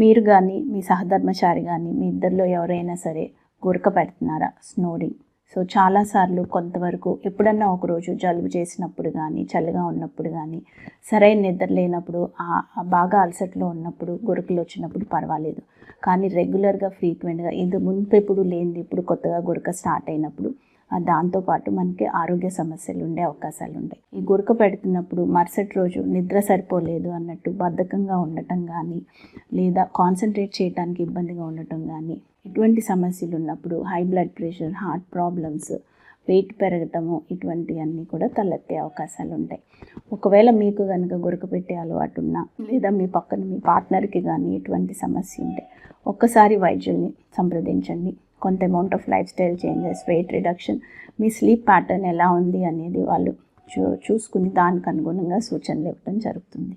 మీరు కానీ మీ సహధర్మచారి కానీ మీ ఇద్దరిలో ఎవరైనా సరే గురక పెడుతున్నారా? స్నోరింగ్ సో చాలాసార్లు కొంతవరకు ఎప్పుడన్నా ఒకరోజు జలుబు చేసినప్పుడు కానీ చలిగా ఉన్నప్పుడు కానీ సరైన నిద్ర లేనప్పుడు బాగా అలసటలో ఉన్నప్పుడు గురకలు వచ్చినప్పుడు పర్వాలేదు. కానీ రెగ్యులర్గా ఫ్రీక్వెంట్గా ఇది మున్పెప్పుడు లేనిది ఇప్పుడు కొత్తగా గురక స్టార్ట్ అయినప్పుడు దాంతోపాటు మనకి ఆరోగ్య సమస్యలు ఉండే అవకాశాలు ఉంటాయి. ఈ గురక పెడుతున్నప్పుడు మరుసటి రోజు నిద్ర సరిపోలేదు అన్నట్టు బద్ధకంగా ఉండటం కానీ లేదా కాన్సన్ట్రేట్ చేయడానికి ఇబ్బందిగా ఉండటం కానీ ఇటువంటి సమస్యలు ఉన్నప్పుడు high blood pressure heart problems weight పెరగటము ఇటువంటివన్నీ కూడా తలెత్తే అవకాశాలు ఉంటాయి. ఒకవేళ మీకు కనుక గురక పెట్టే అలవాటు ఉన్నా లేదా మీ పక్కన మీ పార్ట్నర్కి కానీ ఇటువంటి సమస్య ఉంటే ఒక్కసారి వైద్యుల్ని సంప్రదించండి. కొంత amount of lifestyle changes weight reduction me sleep pattern ఎలా ఉంది అనేది వాళ్ళు చూ చూసుకుని దానికి అనుగుణంగా సూచనలు ఇవ్వడం జరుగుతుంది.